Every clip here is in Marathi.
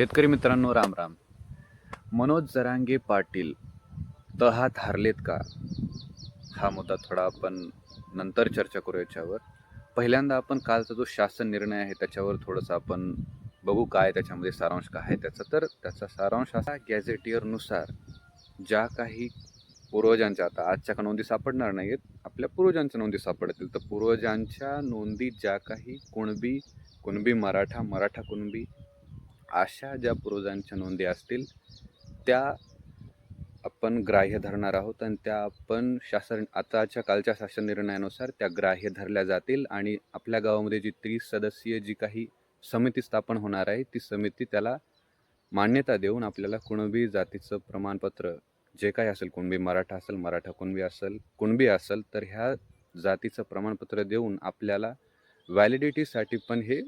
शेतकरी मित्रांनो राम राम. मनोज जरांगे पाटील तहात हारलेत का? हा मुद्दा थोडा आपण नंतर चर्चा करू याच्यावर. पहिल्यांदा आपण कालचा जो शासन निर्णय आहे त्याच्यावर थोडंसं आपण बघू काय त्याच्यामध्ये सारांश काय आहे त्याचा. तर त्याचा सारांश असा गॅझेटियरनुसार ज्या काही पूर्वजांच्या आता आजच्या का नोंदी सापडणार नाहीत आपल्या पूर्वजांच्या नोंदी सापडतील. तर पूर्वजांच्या नोंदी ज्या काही कुणबी कुणबी मराठा मराठा कुणबी अशा ज्या पूर्वजांच्या नोंदी असतील त्या आपण ग्राह्य धरणार आहोत आणि त्या आपण शासन आताच्या कालच्या शासन निर्णयानुसार त्या ग्राह्य धरल्या जातील आणि आपल्या गावामध्ये जी त्रिसदस्यीय जी काही समिती स्थापन होणार आहे ती समिती त्याला मान्यता देऊन आपल्याला कुणबी जातीचं प्रमाणपत्र जे काही असेल कुणबी मराठा असेल मराठा कुणबी असेल कुणबी असेल तर ह्या जातीचं प्रमाणपत्र देऊन आपल्याला व्हॅलिडिटीसाठी पण हे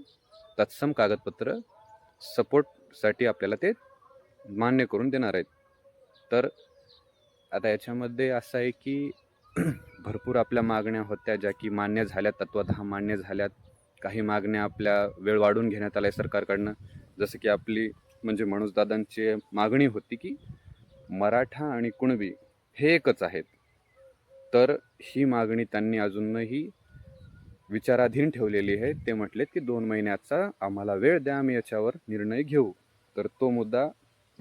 तत्सम कागदपत्र सपोर्टसाठी आपल्याला ते मान्य करून देणार आहेत. तर आता याच्यामध्ये असं आहे की भरपूर आपल्या मागण्या होत्या ज्या की मान्य झाल्या तत्वतः मान्य झाल्यात. काही मागण्या आपल्या वेळ वाढून घेण्यात आल्या सरकारकडनं. जसं की आपली म्हणजे मनोजदादांची मागणी होती की मराठा आणि कुणबी हे एकच आहेत. तर ही मागणी त्यांनी अजूनही विचाराधीन ठेवलेली आहे. ते म्हटलेत की दोन महिन्याचा आम्हाला वेळ द्या आम्ही याच्यावर निर्णय घेऊ. तर तो मुद्दा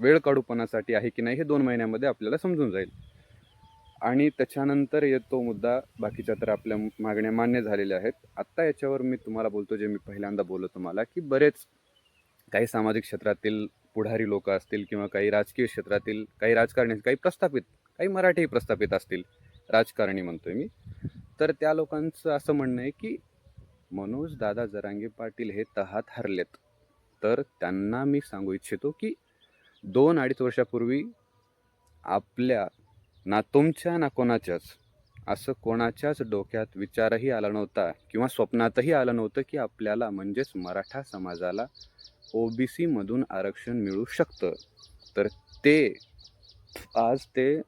वेळ काढूपणासाठी आहे की नाही हे दोन महिन्यामध्ये आपल्याला समजून जाईल. आणि त्याच्यानंतर येतो मुद्दा बाकीच्या तर आपल्या मागण्या मान्य झालेल्या आहेत. आत्ता याच्यावर मी तुम्हाला बोलतो जे मी पहिल्यांदा बोललो तुम्हाला की बरेच काही सामाजिक क्षेत्रातील पुढारी लोक असतील किंवा काही राजकीय क्षेत्रातील काही राजकारणी काही प्रस्थापित काही मराठी प्रस्थापित असतील. राजकारणी म्हणतोय मी. तर त्या लोकांचं असं म्हणणं आहे की मनोज दादा जरांगे पाटील हे तहात हरलेत. तर त्यांना मी सांगू इच्छितो की दोन अडीच वर्षापूर्वी आपल्या ना तुमच्या ना कोणाच्याच असं कोणाच्याच डोक्यात विचारही आला नव्हता किंवा स्वप्नातही आलं नव्हतं की आपल्याला म्हणजेच मराठा समाजाला ओ बी सीमधून आरक्षण मिळू शकतं. तर ते आज ते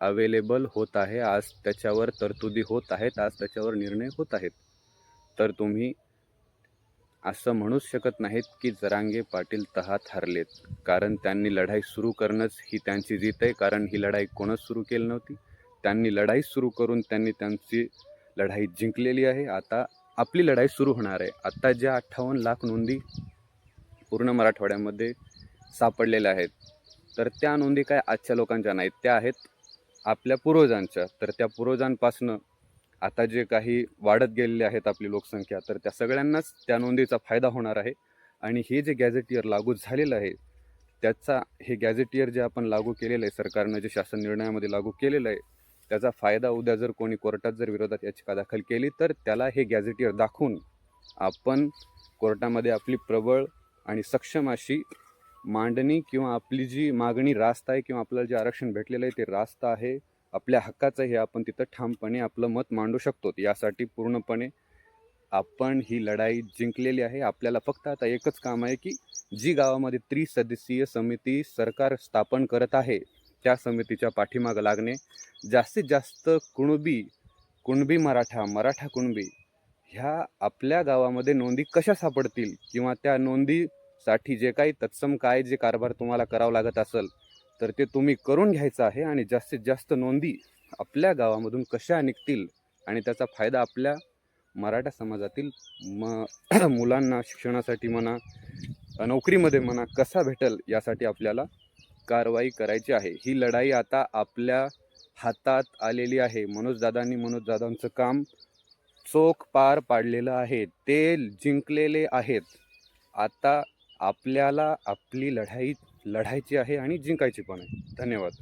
अवेलेबल होत आहे. आज त्याच्यावर तरतुदी होत आहेत. आज त्याच्यावर निर्णय होत आहेत. तर तुम्ही असं म्हणूच शकत नाहीत की जरांगे पाटील तहात हरलेत. कारण त्यांनी लढाई सुरू करणंच ही त्यांची जीत आहे. कारण ही लढाई कोणच सुरू केली नव्हती. त्यांनी लढाई सुरू करून त्यांनी त्यांची लढाई जिंकलेली आहे. आता आपली लढाई सुरू होणार आहे. आता ज्या अठ्ठावन्न लाख नोंदी पूर्ण मराठवाड्यामध्ये सापडलेल्या आहेत तर त्या नोंदी काय आजच्या लोकांच्या नाहीत. त्या आहेत आपल्या पूर्वजांच्या तर त्या पूर्वजांपासनं आता जे काही वाढत गेलेले आहेत आपली लोकसंख्या तर त्या सगळ्यांनाच त्या नोंदीचा फायदा होणार आहे. आणि हे जे गॅझेटियर लागू झालेलं आहे त्याचा हे गॅझेटियर जे आपण लागू केलेलं आहे सरकारनं जे शासन निर्णयामध्ये लागू केलेलं आहे त्याचा फायदा उद्या जर कोणी कोर्टात जर विरोधात याचिका दाखल केली तर त्याला हे गॅझेटियर दाखवून आपण कोर्टामध्ये आपली प्रबळ आणि सक्षम अशी मांडणी किंवा आपली जी मागणी रास्त आहे किंवा आपल्याला जे आरक्षण भेटलेलं आहे ते रास्त आहे आपल्या हक्काचं हे आपण तिथं ठामपणे आपलं मत मांडू शकतो. यासाठी पूर्णपणे आपण ही लढाई जिंकलेली आहे. आपल्याला फक्त आता एकच काम आहे की जी गावामध्ये त्रिसदस्यीय समिती सरकार स्थापन करत आहे त्या समितीच्या पाठीमागं लागणे. जास्तीत जास्त कुणबी कुणबी मराठा मराठा कुणबी ह्या आपल्या गावामध्ये नोंदी कशा सापडतील किंवा त्या नोंदी साठी जे काही तत्सम काय जे कारभार तुम्हाला करावं लागत असेल तर ते तुम्ही करून घ्यायचं आहे आणि जास्तीत जास्त नोंदी आपल्या गावामधून कशा निघतील आणि त्याचा फायदा आपल्या मराठा समाजातील म मुलांना शिक्षणासाठी म्हणा नोकरीमध्ये म्हणा कसा भेटेल यासाठी आपल्याला कारवाई करायची आहे. ही लढाई आता आपल्या हातात आलेली आहे. मनोजदादांनी मनोजदादांचं काम चोख पार पाडलेलं आहे. ते जिंकलेले आहेत. आता आपल्याला आपली लढाई लढायची आहे आणि जिंकायची पण आहे. धन्यवाद.